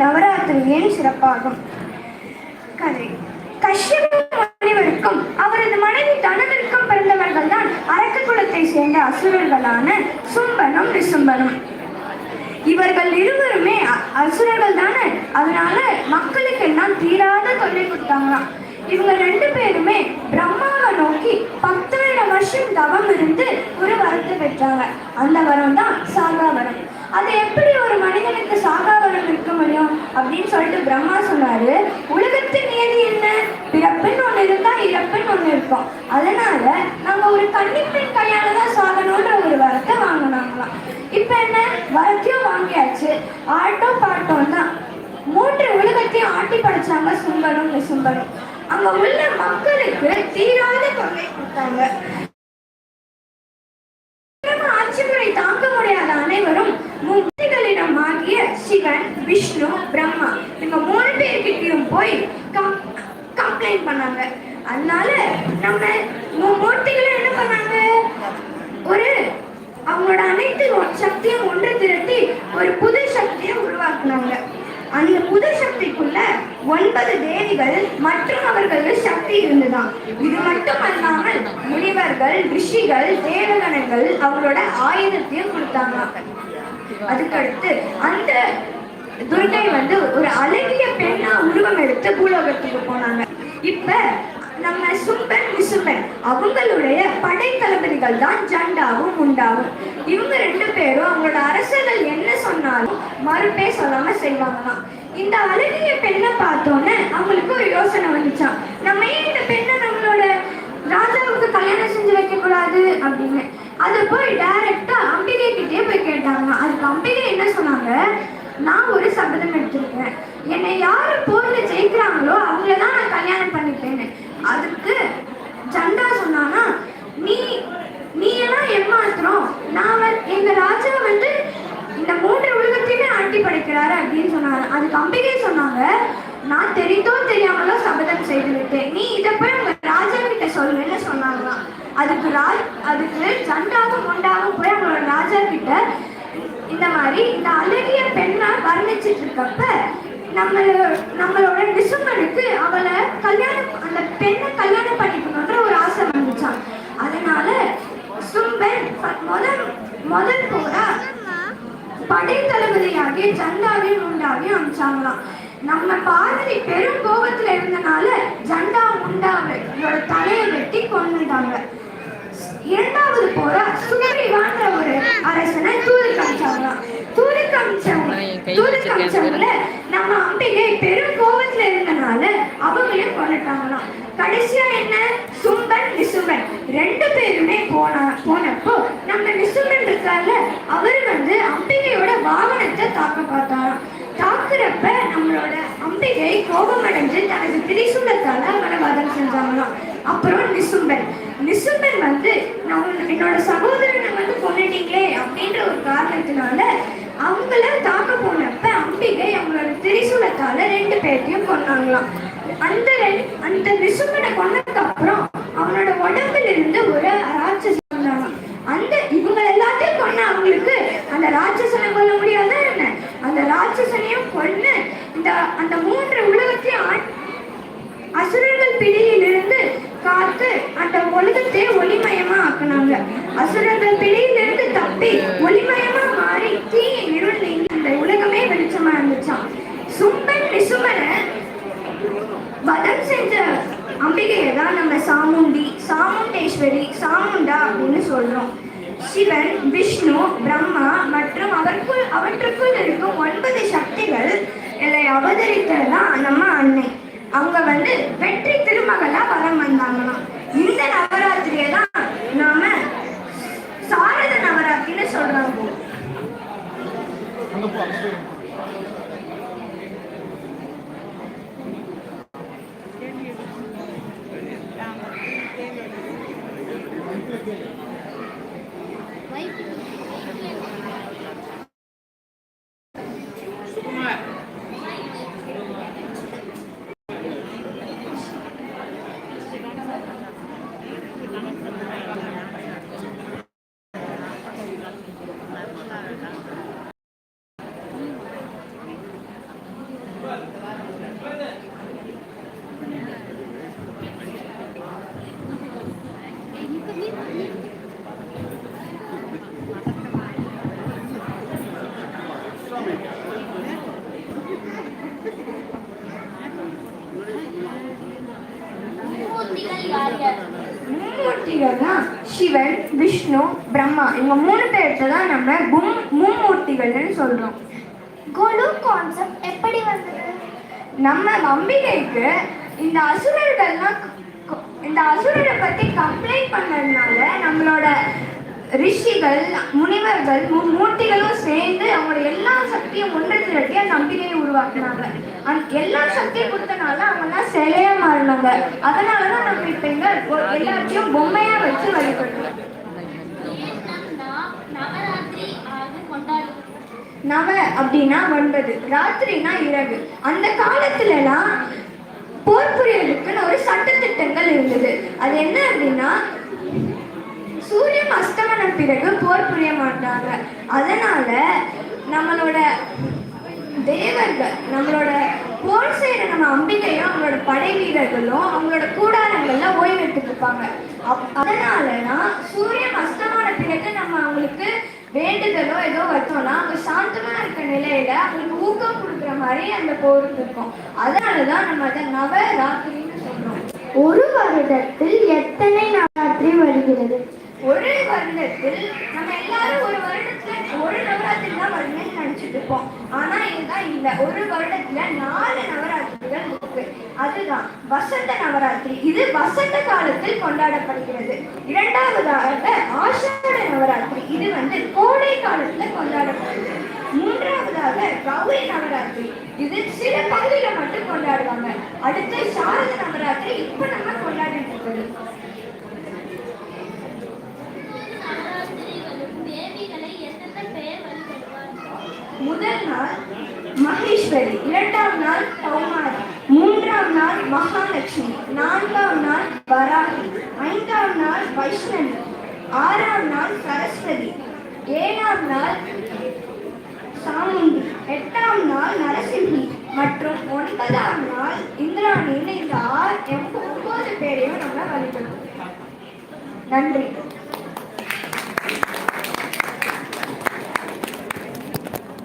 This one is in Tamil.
நவராத்திரி ஏன் சிறப்பாகும்? கதை. கஷ்யப முனிவருக்கும் அவரது மனைவி தனவிற்கும் பிறந்தவர்கள் தான் அரக்க குலத்தை சேர்ந்த அசுரர்களான சும்பனும் ரிசும்பனும் இவர்கள் இருவருமே அசுரர்கள் தானே அதனால மக்களுக்கு எல்லாம் தீராத தொல்லை கொடுத்தாங்களாம். இவங்க ரெண்டு பேருமே பிரம்மாவை நோக்கி பத்தாயிரம் வருஷம் தவம் இருந்து ஒரு வரத்தை பெற்றாங்க. அந்த வரம் தான் சாகா வரம். அது எப்படி ஒரு மனிதனுக்கு சாகா வரம் இருக்க முடியும் அப்படின்னு சொல்லிட்டு பிரம்மா சொன்னாரு. உலகத்தின் நியதி என்ன? பிறப்புன்னு ஒண்ணு இருந்தா இறப்புன்னு ஒண்ணு இருக்கும் அதனால நம்ம ஒரு கன்னிப்பெண் கையால தான் சாகணுன்ற ஒரு வரத்தை வாங்கினாங்களாம். இப்ப என்ன? வரத்தையும் வாங்கியாச்சு. ஆட்டோ பாட்டம் தான். மூன்று உலகத்தையும் ஆட்டி படைச்சாங்க சும்பரும் சும்பரும் அங்க உள்ள மக்களுக்கு தீராத தொல்லை கொடுத்தாங்க. ஆட்சி முறை தாங்க முடியாத அனைவரும் முக்திகளிடம் ஆகிய சிவன் விஷ்ணு பிரம்மா இவங்க மூணு பேர்கிட்டயும் போய் கம்ப்ளைண்ட் பண்ணாங்க. அதனால நம்ம மூர்த்திகளை என்ன பண்ணாங்க? ஒரு அவங்களோட அனைத்து சக்தியும் ஒன்று திரட்டி ஒரு புது சக்தியை உருவாக்குனாங்க. அந்த புது சக்திக்குள்ள ஒன்பது தேவிகள் மற்றும் அவர்களுக்கு சக்தி இருந்துதான். இது மட்டும் அல்லாமல் முனிவர்கள் ரிஷிகள் தேவகணங்கள் அவங்களோட ஆயுதத்தையும் கொடுத்தாங்க. அதுக்கடுத்து அந்த துர்கை வந்து ஒரு அழகிய பெண்ணா உருவம் எடுத்து பூலோகத்துக்கு போனாங்க. இப்ப நம்ம சும்பன் விசும்பன் அவங்களுடைய படை தளபதிகள் தான் ஜண்டாவும் உண்டாவும் இவங்க ரெண்டு பேரும் அவங்களோட அரசர்கள் என்ன சொன்னாலும் மறுப்பே சொல்லாம செய்வாங்களாம். இந்த அழகிய பெண்ணை பார்த்தோன்னே அவங்களுக்கு ஒரு யோசனை வந்துச்சாம் நம்ம ஏன் இந்த பெண்ணை நம்மளோட ராஜாவுக்கு கல்யாணம் செஞ்சு வைக்க கூடாது அப்படின்னு? அதை போய் டைரக்டா அம்பிகை கிட்டே போய் கேட்டாங்க அதுக்கு அம்பிகை என்ன சொன்னாங்க? நான் ஒரு சபதம் எடுத்திருக்கேன் என்னை யாரு போர்ல ஜெயிக்கிறாங்களோ அவங்கள தான் நான் கல்யாணம் பண்ணிப்பேன்னு. அதுக்கு சந்தா சொன்னானா நீ நீ எல்லாம் ஏமாத்துறோம். நான் எங்க ராஜா வந்து இந்த மூன்று உலகத்தையுமே ஆட்டி படைக்கிறாரு அப்படின்னு சொன்னாரு. அதுக்கு அம்பிகை சொன்னாங்க நான் தெரிந்தோ தெரியாமலோ சபதம் செய்து விட்டேன். நீ இதை போய் உங்க ராஜா கிட்ட சொல்லுன்னு சொன்னாங்களாம். அதுக்கு ராஜ் அதுக்கு சண்டாவும் முண்டாவும் போய் அவங்களோட ராஜா கிட்ட இந்த மாதிரி இந்த அழகிய பெண்ணை வர்ணிச்சிட்டு இருக்கப்ப நம்மளோட நம்மளோட நிசுமனுக்கு அவளை கல்யாணம் அந்த பெண்ணை கல்யாணம் பண்ணிக்கணுன்ற ஒரு ஆசை வந்துச்சான் அதனால சும்பன் முதல் முதல் போரா படை தளபதியாகிய சண்டாவையும் முண்டாவையும் அனுப்பிச்சாங்களாம். நம்ம பார்வதி பெரும் கோபத்துல இருந்தனால ஜண்டா முண்டாவை தலையை வெட்டி கொண்டுட்டாங்க இரண்டாவது போரா சுகரிவான்ற ஒரு அரசனை தூது காமிச்சவங்கள நம்ம அம்பிகை பெரும் கோபத்துல இருந்தனால அவங்களையும் கொண்டுட்டாங்களாம். கடைசியா என்ன? சும்பன் நிசும்பன் ரெண்டு பேருமே போனா போனப்போ நம்ம நிசும்பன் இருக்கால அவர் வந்து அம்பிகையோட வாகனத்தை தாக்க பார்த்தாராம். தாக்குறப்ப நம்மளோட அம்பிகை கோபமடைஞ்சு தனது திரிசூலத்தால அவனை வதம் செஞ்சாங்களாம் அப்புறம் நிசும்பன். நிசும்பன் வந்து நான் என்னோட சகோதரனை வந்து கொண்டுட்டீங்களே அப்படின்ற ஒரு காரணத்தினால அவங்கள தாக்க போனப்ப அம்பிகை அவங்களோட திரிசூலத்தால ரெண்டு பேர்த்தையும் கொண்டாங்களாம் அந்த ரெண்- அந்த நிசும்பனை கொண்டதுக்கு அப்புறம் அவனோட உடம்புல இருந்து ஒரு ராட்சசன் வந்தாங்களாம் அந்த இவங்க எல்லாத்தையும் கொன்ன அவங்களுக்கு அந்த ராட்சசனை கொல்ல முடியாதா என்ன அந்த ராட்சசனையும் கொண்டு இந்த அந்த மூன்று உலகத்தையும் ஆட்- அசுரர்கள் பிடியிலிருந்து காத்து அந்த உலகத்தை ஒளிமயமா ஆக்குனாங்க அசுரர்கள் பிடியிலிருந்து தப்பி ஒளிமயமா மாறி தீய இருள் நீங்கி இந்த உலகமே வெளிச்சமா இருந்துச்சான் சும்பன் நிசுமனை வதம் செஞ்ச அம்பிகையை தான் நம்ம சாமுண்டி சாமுண்டேஸ்வரி சாமுண்டா அப்படின்னு சொல்றோம். சிவன் விஷ்ணு பிரம்மா மற்றும் அவருக்குள் அவற்றுக்குள் இருக்கும் ஒன்பது சக்திகள் இல்லை அவதரித்ததுதான் நம்ம அன்னை. அவங்க வந்து வெற்றி திருமகளா வரம் வந்தாங்களாம். இந்த நவராத்திரியை தான் நாம சாரத நவராத்திரின்னு சொல்றாங்க மூர்த்திகள்னா சிவன் விஷ்ணு பிரம்மா. இவங்க மூணு பேர்த்த தான் நம்ம கும் மும்மூர்த்திகள்னு சொல்றோம். குரு கான்செப்ட் எப்படி வந்தது? நம்ம நம்பிக்கைக்கு இந்த அசுரர்கள்லாம் இந்த அசுரரை பத்தி கம்ப்ளைண்ட் பண்ணதுனால நம்மளோட ரிஷிகள் முனிவர்கள் மு- மூர்த்திகளும் சேர்ந்து அவங்களோட எல்லா சக்தியும் ஒன்று திரட்டி அந்த அம்பிகையை உருவாக்குனாங்க. அந்த எல்லா சக்தியும் கொடுத்தனால அவங்கெல்லாம் சிலையா மாறினாங்க. அதனால தான் நம்ம இப்போ இங்க எல்லாத்தையும் பொம்மையா வச்சு வழிபடுறோம். நவ அப்படின்னா ஒன்பது ராத்திரினா இரவு. அந்த காலத்துலலாம் போர் புரியலுக்குன்னு ஒரு திட்டங்கள் இருந்தது. அது என்ன அப்படின்னா சூரியன் அஸ்தமன பிறகு போர் புரிய மாட்டாங்க. அதனால நம்மளோட தேவர்கள் நம்மளோட போர் செய்கிற நம்ம அம்பிகையும் அவங்களோட படை வீரர்களும் அவங்களோட கூடாரங்கள்ல ஓய்வு எடுத்துட்டு இருப்பாங்க அப்- அதனாலதான் சூரியன் அஸ்தமான பிறகு நம்ம அவங்களுக்கு வேண்டுதலோ ஏதோ வச்சோம்னா அவங்க சாந்தமா இருக்க நிலையில அவங்களுக்கு ஊக்கம் கொடுக்குற மாதிரி அந்த போருக்கு இருக்கும். அதனாலதான் நம்ம அதை நவராத்திரி ஒரு வருடத்தில் எத்தனை நவராத்திரி வருகிறது? ஒரு வருடத்தில் நம்ம எல்லாரும் ஒரு வருடத்துல ஒரு நவராத்திரி தான் வருதுன்னு நினைச்சிட்டு இருப்போம். ஆனா இதுதான் இல்ல. ஒரு வருடத்துல நாலு நவராத்திரிகள் இருக்கு. அதுதான் வசந்த நவராத்திரி. இது வசந்த காலத்தில் கொண்டாடப்படுகிறது. இரண்டாவதாக ஆஷாட நவராத்திரி. இது வந்து கோடை காலத்துல கொண்டாடப்படுகிறது. மூன்றாவதாக கௌரி நவராத்திரி. நவராத்திரி கொண்டாடுவாங்க. அடுத்து சாரத நவராத்திரி இப்ப நம்ம கொண்டாடிட்டு இருக்கிறது. முதல் நாள் மகேஸ்வரி இரண்டாம் நாள் கௌமாரி மூன்றாம் நாள் மகாலட்சுமி நான்காம் நாள் வராகி ஐந்தாம் நாள் வைஷ்ணவி ஆறாம் நாள் சரஸ்வதி ஏழாம் நாள் சாமுண்டி எட்டாம் நன்றி